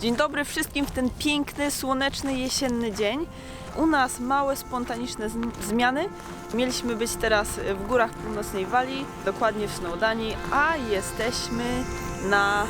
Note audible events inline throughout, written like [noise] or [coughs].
Dzień dobry wszystkim w ten piękny, słoneczny, jesienny dzień. U nas małe, spontaniczne zm- zmiany. Mieliśmy być teraz w górach północnej Walii, dokładnie w Snowdani, a jesteśmy na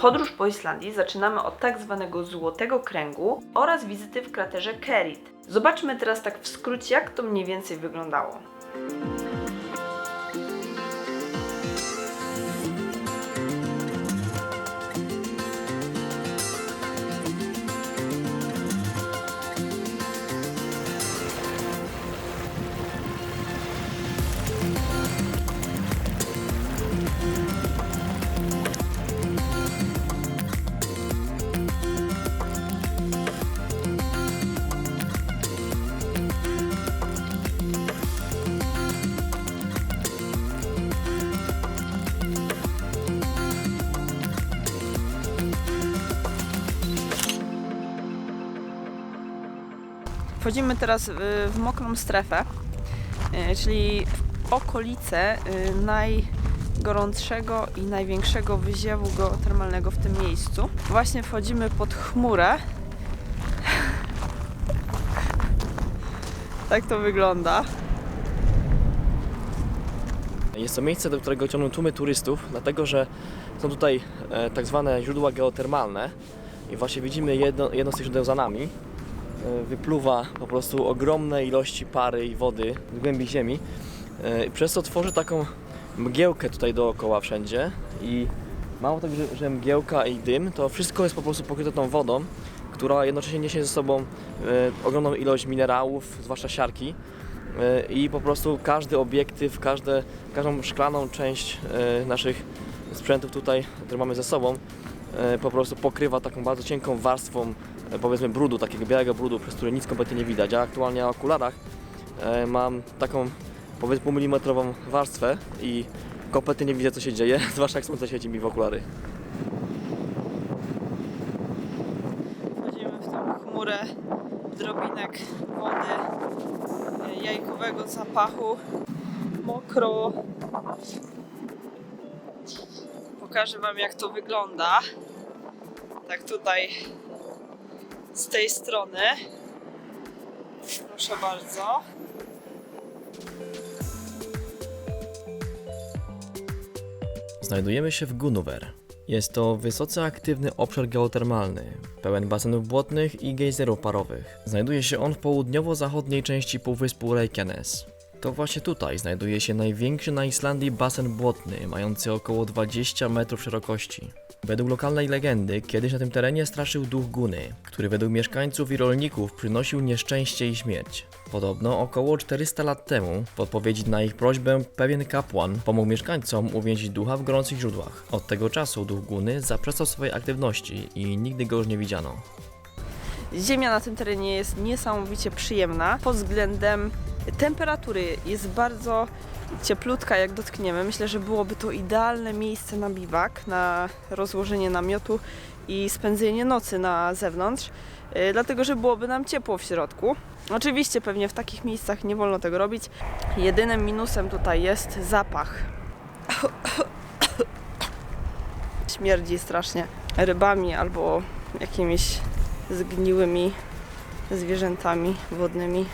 Podróż po Islandii zaczynamy od tak zwanego Złotego Kręgu oraz wizyty w kraterze Kerit. Zobaczmy teraz tak w skrócie, jak to mniej więcej wyglądało. Wchodzimy teraz w, mokrą strefę, e, czyli w okolice e, najgorętszego i największego wyziewu geotermalnego w tym miejscu. Właśnie wchodzimy pod chmurę. [laughs] tak to wygląda. Jest to miejsce, do którego ciągną tłumy turystów, dlatego że są tutaj e, tak zwane źródła geotermalne i właśnie widzimy jedno, jedno z tych źródeł za nami. E, wypluwa po prostu ogromne ilości pary i wody z głębi ziemi, e, przez co tworzy taką mgiełkę tutaj dookoła wszędzie. I mało tego, że, że mgiełka i dym, to wszystko jest po prostu pokryte tą wodą, która jednocześnie niesie ze sobą e, ogromną ilość minerałów, zwłaszcza siarki, i po prostu każdy obiektyw, każde, każdą szklaną część naszych sprzętów tutaj, które mamy ze sobą, po prostu pokrywa taką bardzo cienką warstwą, powiedzmy brudu, takiego białego brudu, przez który nic kompletnie nie widać. Ja aktualnie na okularach e, mam taką powiedzmy półmilimetrową warstwę i kompletnie nie widzę co się dzieje, [laughs] zwłaszcza jak słońce świeci mi w okulary. Wchodzimy w tą chmurę drobinek wody, e, jajkowego zapachu, mokro. Pokażę Wam jak to wygląda. Tak tutaj z tej strony. Proszę bardzo. Znajdujemy się w Gunnover. Jest to wysoce aktywny obszar geotermalny, pełen basenów błotnych i gejzerów parowych. Znajduje się on w południowo-zachodniej części półwyspu Reykjanes. To właśnie tutaj znajduje się największy na Islandii basen błotny, mający około 20 metrów szerokości. Według lokalnej legendy, kiedyś na tym terenie straszył duch Guny, który według mieszkańców i rolników przynosił nieszczęście i śmierć. Podobno około 400 lat temu, w odpowiedzi na ich prośbę, pewien kapłan pomógł mieszkańcom uwięzić ducha w gorących źródłach. Od tego czasu duch Guny zaprzestał swojej aktywności i nigdy go już nie widziano. Ziemia na tym terenie jest niesamowicie przyjemna pod względem temperatury. Jest bardzo cieplutka, jak dotkniemy. Myślę, że byłoby to idealne miejsce na biwak, na rozłożenie namiotu i spędzenie nocy na zewnątrz, yy, dlatego że byłoby nam ciepło w środku. Oczywiście pewnie w takich miejscach nie wolno tego robić. Jedynym minusem tutaj jest zapach. [coughs] Śmierdzi strasznie rybami albo jakimiś zgniłymi zwierzętami wodnymi.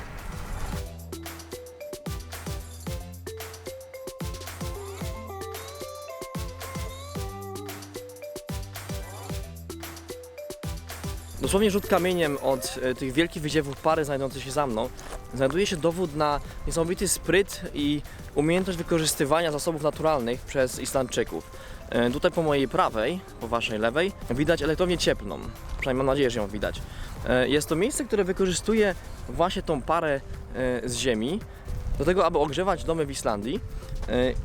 Dosłownie rzut kamieniem od e, tych wielkich wyziewów pary znajdujących się za mną znajduje się dowód na niesamowity spryt i umiejętność wykorzystywania zasobów naturalnych przez Islandczyków. E, Tutaj po mojej prawej, po waszej lewej, widać elektrownię cieplną. Przynajmniej mam nadzieję, że ją widać. E, Jest to miejsce, które wykorzystuje właśnie tą parę z ziemi do tego, aby ogrzewać domy w Islandii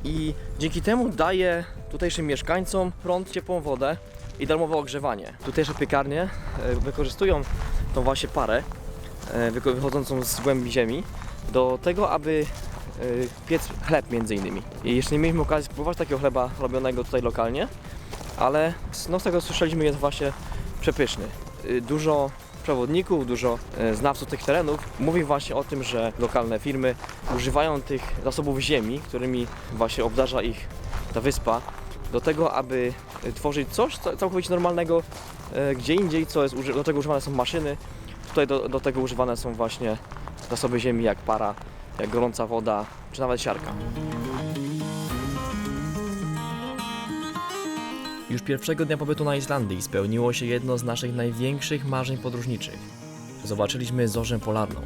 i dzięki temu daje tutejszym mieszkańcom prąd, ciepłą wodę i darmowe ogrzewanie. Tutejsze piekarnie e, wykorzystują tą właśnie parę e, wychodzącą z głębi ziemi do tego, aby y, piec chleb między innymi. I jeszcze nie mieliśmy okazji spróbować takiego chleba robionego tutaj lokalnie, ale no, z tego co słyszeliśmy jest właśnie przepyszny. Y, Dużo przewodników, dużo e, znawców tych terenów mówi właśnie o tym, że lokalne firmy używają tych zasobów ziemi, którymi właśnie obdarza ich ta wyspa, do tego, aby e, tworzyć coś ca- całkowicie normalnego e, gdzie indziej, co jest, do tego używane są maszyny, tutaj do, do tego używane są właśnie zasoby ziemi jak para, jak gorąca woda, czy nawet siarka. Już pierwszego dnia pobytu na Islandii spełniło się jedno z naszych największych marzeń podróżniczych. Zobaczyliśmy zorzę polarną.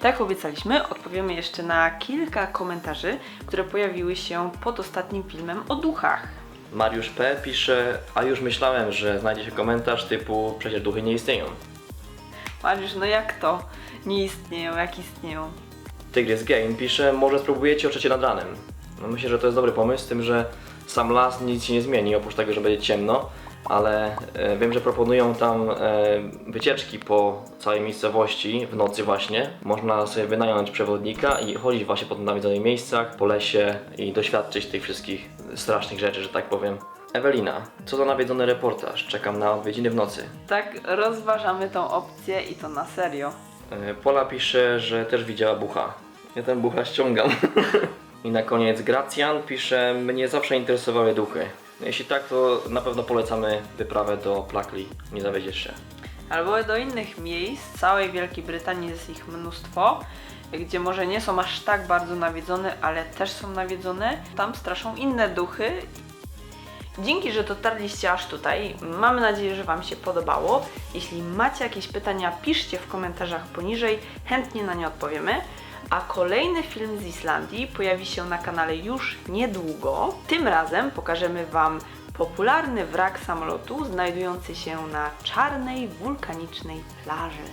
Tak jak obiecaliśmy, odpowiemy jeszcze na kilka komentarzy, które pojawiły się pod ostatnim filmem o duchach. Mariusz P. pisze, a już myślałem, że znajdzie się komentarz typu przecież duchy nie istnieją. Mariusz, no jak to? Nie istnieją, jak istnieją? Tygrys Game pisze, może spróbujecie o trzecie nad ranem. No myślę, że to jest dobry pomysł, z tym, że sam las nic się nie zmieni, oprócz tego, że będzie ciemno, ale e, wiem, że proponują tam e, wycieczki po całej miejscowości w nocy właśnie. Można sobie wynająć przewodnika i chodzić właśnie po tym nawiedzonych miejscach, po lesie i doświadczyć tych wszystkich strasznych rzeczy, że tak powiem. Ewelina, co za nawiedzony reportaż, czekam na odwiedziny w nocy. Tak, rozważamy tą opcję i to na serio. E, Pola pisze, że też widziała bucha. Ja ten bucha ściągam. [laughs] I na koniec Gracjan pisze, mnie zawsze interesowały duchy. Jeśli tak, to na pewno polecamy wyprawę do Plakli. Nie zawiedziesz się. Albo do innych miejsc, całej Wielkiej Brytanii jest ich mnóstwo, gdzie może nie są aż tak bardzo nawiedzone, ale też są nawiedzone. Tam straszą inne duchy. Dzięki, że dotarliście aż tutaj. Mamy nadzieję, że Wam się podobało. Jeśli macie jakieś pytania, piszcie w komentarzach poniżej, chętnie na nie odpowiemy. A kolejny film z Islandii pojawi się na kanale już niedługo. Tym razem pokażemy Wam popularny wrak samolotu znajdujący się na czarnej, wulkanicznej plaży.